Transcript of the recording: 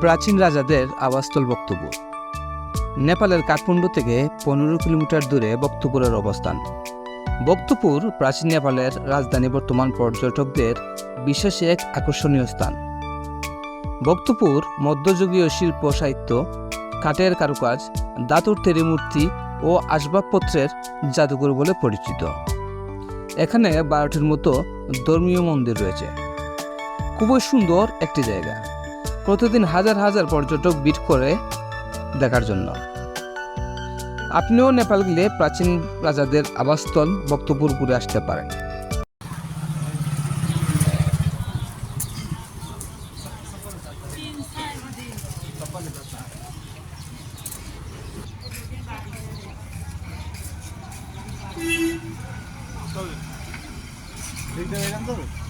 প্রাচীন রাজাদের আবাসস্থল বক্তব্য। নেপালের কাঠমান্ডু থেকে পনেরো কিলোমিটার দূরে বক্তপুরের অবস্থান। বক্তপুর প্রাচীন নেপালের রাজধানী বর্তমান পর্যটকদের বিশেষ এক আকর্ষণীয় স্থান। বক্তপুর মধ্যযুগীয় শিল্প, সাহিত্য, কাঠের কারুকাজ, দাতুর তেরি মূর্তি ও আসবাবপত্রের জাদুঘর বলে পরিচিত। এখানে বারোটির মতো ধর্মীয় মন্দির রয়েছে। খুবই সুন্দর একটি জায়গা। প্রতিদিন হাজার হাজার পর্যটক ভিড় করে দেখার জন্য। আপনিও নেপাল গেলে প্রাচীন রাজাদের আবাসস্থল বক্তপুর ঘুরে আসতে পারেন। ঠিক আছে